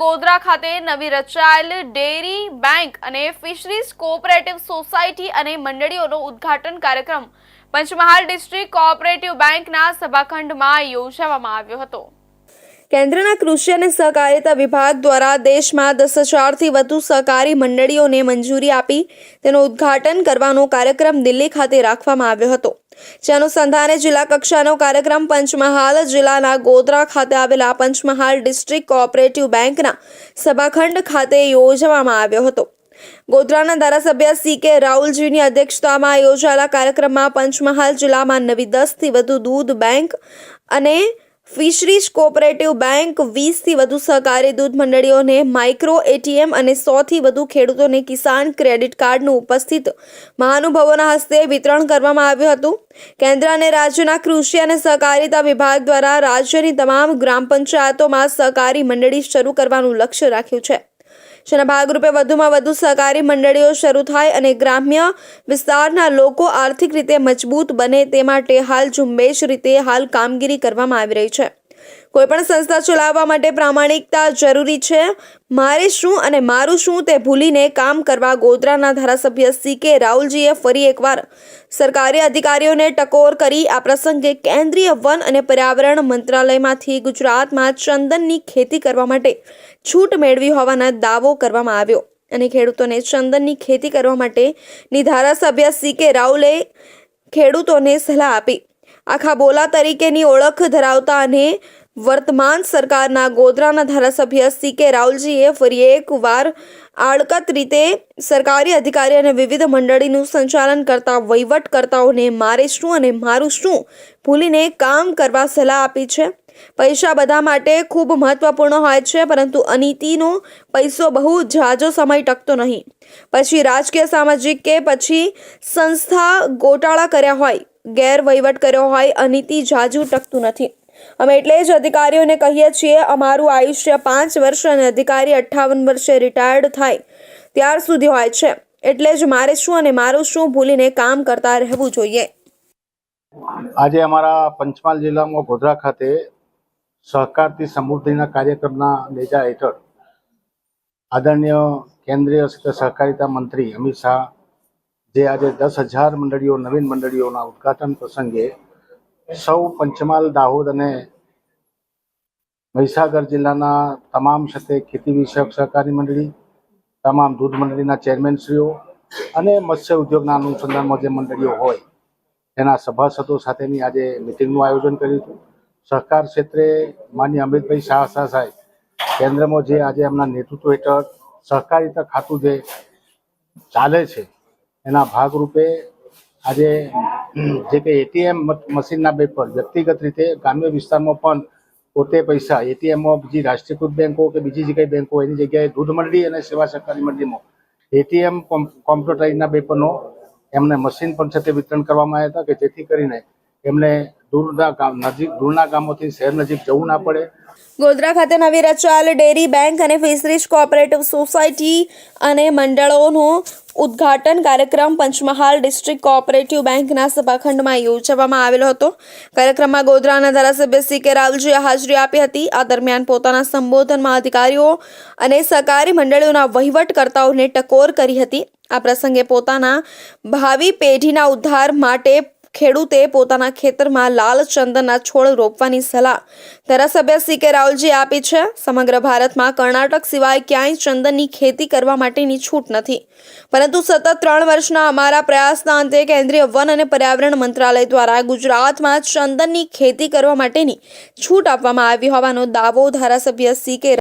ગોધરા ખાતે નવી રચાયેલ ડેરી બેંક અને ફિશરીઝ કોઓપરેટિવ સોસાયટી અને મંડળીઓનો ઉદ્ઘાટન કાર્યક્રમ પંચમહાલ ડિસ્ટ્રિક્ટ કોઓપરેટિવ બેંકના સભાખંડમાં યોજવામાં આવ્યો હતો. કેન્દ્રના કૃષિ અને સહકારિતા વિભાગ દ્વારા દેશમાં દસ હજારથી વધુ સહકારી મંડળીઓને મંજૂરી આપી તેનું ઉદ્ઘાટન કરવાનો કાર્યક્રમ દિલ્હી ખાતે રાખવામાં આવ્યો હતો. જે અનુસંધાને જિલ્લા કક્ષાનો કાર્યક્રમ પંચમહાલ જિલ્લાના ગોધરા ખાતે આવેલા પંચમહાલ ડિસ્ટ્રિક્ટ કોઓપરેટિવ બેંકના સભાખંડ ખાતે યોજવામાં આવ્યો હતો. ગોધરાના ધારાસભ્ય સી કે રાહુલજીની અધ્યક્ષતામાં યોજાયેલા કાર્યક્રમમાં પંચમહાલ જિલ્લામાં નવી દસથી વધુ દૂધ બેંક અને ફિશરીઝ કોઓપરેટિવ બેંક વીસથી વધુ સહકારી દૂધ મંડળીઓને માઇક્રો એટીએમ અને સોથી વધુ ખેડૂતોને કિસાન ક્રેડિટ કાર્ડનું ઉપસ્થિત મહાનુભાવોના હસ્તે વિતરણ કરવામાં આવ્યું હતું. કેન્દ્ર અને રાજ્યના કૃષિ અને સહકારિતા વિભાગ દ્વારા રાજ્યની તમામ ગ્રામ પંચાયતોમાં સહકારી મંડળી શરૂ કરવાનું લક્ષ્ય રાખ્યું છે. જેના ભાગરૂપે વધુમાં વધુ સહકારી મંડળીઓ શરૂ થાય અને ગ્રામ્ય વિસ્તારના લોકો આર્થિક રીતે મજબૂત બને તે માટે હાલ ઝુંબેશ રીતે હાલ કામગીરી કરવામાં આવી રહી છે. કોઈપણ સંસ્થા ચલાવવા માટે પ્રામાણિકતા જરૂરી છે. મારે શું અને મારું શું તે ભૂલીને કામ કરવા ગોધરાના ધારાસભ્ય સી કે રાહુલજીએ ફરી એકવાર સરકારી અધિકારીઓને ટકોર કરી આ પ્રસંગે કેન્દ્રીય વન અને પર્યાવરણ મંત્રાલયમાંથી ગુજરાતમાં ચંદનની ખેતી કરવા માટે છૂટ મેળવી હોવાના દાવો કરવામાં આવ્યો. અને ખેડૂતોને ચંદનની ખેતી કરવા માટેની ધારાસભ્ય સી કે રાહુલે ખેડૂતોને સલાહ આપી. આખા બોલા તરીકેની ઓળખ ધરાવતા અને વર્તમાન સરકારના ગોધરાના ધારાસભ્ય સી કે રાહુલજીએ ફરી એકવાર આડકત રીતે સરકારી અધિકારી અને વિવિધ મંડળીનું સંચાલન કરતા વહીવટકર્તાઓને મારે શું અને મારું શું ભૂલીને કામ કરવા સલાહ આપી છે. પૈસા બધા માટે ખૂબ મહત્વપૂર્ણ હોય છે, પરંતુ અનીતિનો પૈસો બહુ ઝાઝો સમય ટકતો નહીં. પછી રાજકીય, સામાજિક કે પછી સંસ્થા ગોટાળા કર્યા હોય ગેરવહીવટ કર્યો હોય, અનિતિ ઝાઝું ટકતું નથી. અમે એટલે જ અધિકારીઓને કહીએ છીએ, અમારું આયુષ્ય પાંચ વર્ષ અને અધિકારી અઠ્ઠાવન વર્ષે રિટાયર્ડ થાય, ત્યાર સુધી હોય છે. એટલે જ મારે શું અને મારું શું ભૂલીને કામ કરતા રહેવું જોઈએ. આજે અમારા પંચમહાલ જિલ્લામાં ગોધરા ખાતે સહકારથી સમૃદ્ધિના કાર્યક્રમના નેજા હેઠળ આદરણીય કેન્દ્રીય સહકારિતા મંત્રી અમિત શાહ જે આજે દસ હજાર મંડળીઓ, નવીન મંડળીઓના ઉદઘાટન પ્રસંગે સૌ પંચમહાલ, દાહોદ અને મહીસાગર જિલ્લાના તમામ સાથે ખેતી વિષયક સહકારી મંડળી, તમામ દૂધ મંડળીના ચેરમેનશ્રીઓ અને મત્સ્ય ઉદ્યોગના અનુસંધાનમાં જે મંડળીઓ હોય, એના સભાસદો સાથેની આજે મિટિંગનું આયોજન કર્યું હતું. સહકાર ક્ષેત્રે માન્ય અમિતભાઈ શાહ શાહ સાહેબ કેન્દ્રમાં જે આજે એમના નેતૃત્વ હેઠળ સહકારિતા ખાતું જે ચાલે છે એના ભાગરૂપે આજે જે કે એટીએમ મશીનના પેપર પર વ્યક્તિગત રીતે ગ્રામ્ય વિસ્તારમાં પણ પોતે પૈસા એટીએમમાં બીજી રાષ્ટ્રીયકૃત બેંકો કે બીજી જે કંઈ બેંકો, એની જગ્યાએ દૂધ મંડળી અને સેવા સહકારી મંડળીમાં. એટીએમ કોમ્પ્યુટરાઇઝના પેપરનો એમને મશીન પણ છે તે વિતરણ કરવામાં આવ્યા હતા કે જેથી કરીને એમને દૂરના ગામ નજીક, દૂરના ગામોથી શહેર નજીક જવું ના પડે. ગોધરા ખાતે નવી રચાયેલ ડેરી બેંક અને ફિશરીઝ કોઓપરેટિવ સોસાયટી અને મંડળોનો ઉદ્ઘાટન કાર્યક્રમ પંચમહાલ ડિસ્ટ્રિક્ટ કોઓપરેટિવ બેંકના સભાખંડમાં યોજવામાં આવેલો હતો. કાર્યક્રમમાં ગોધરાના ધારાસભ્ય સી કે રાવલજીએ હાજરી આપી હતી. આ દરમિયાન પોતાના સંબોધનમાં અધિકારીઓ અને સહકારી મંડળીઓના વહીવટકર્તાઓને ટકોર કરી હતી. આ પ્રસંગે પોતાના ભાવિ પેઢીના ઉદ્ધાર માટે ખેડૂતે પોતાના ખેતરમાં લાલ ચંદનના છોડ રોપવાની સલાહ. ધારાસભ્ય સી કે રાહુલજી આપી છે, સમગ્ર ભારતમાં કર્ણાટક સિવાય ક્યાંય ચંદનની ખેતી કરવા માટેની છૂટ નથી. પરંતુ સતત ત્રણ વર્ષના અમારા પ્રયાસના અંતે કેન્દ્રીય વન અને પર્યાવરણ મંત્રાલય દ્વારા ગુજરાતમાં ચંદનની ખેતી કરવા માટેની છૂટ આપવામાં આવી હોવાનો દાવો ધારાસભ્ય સી કે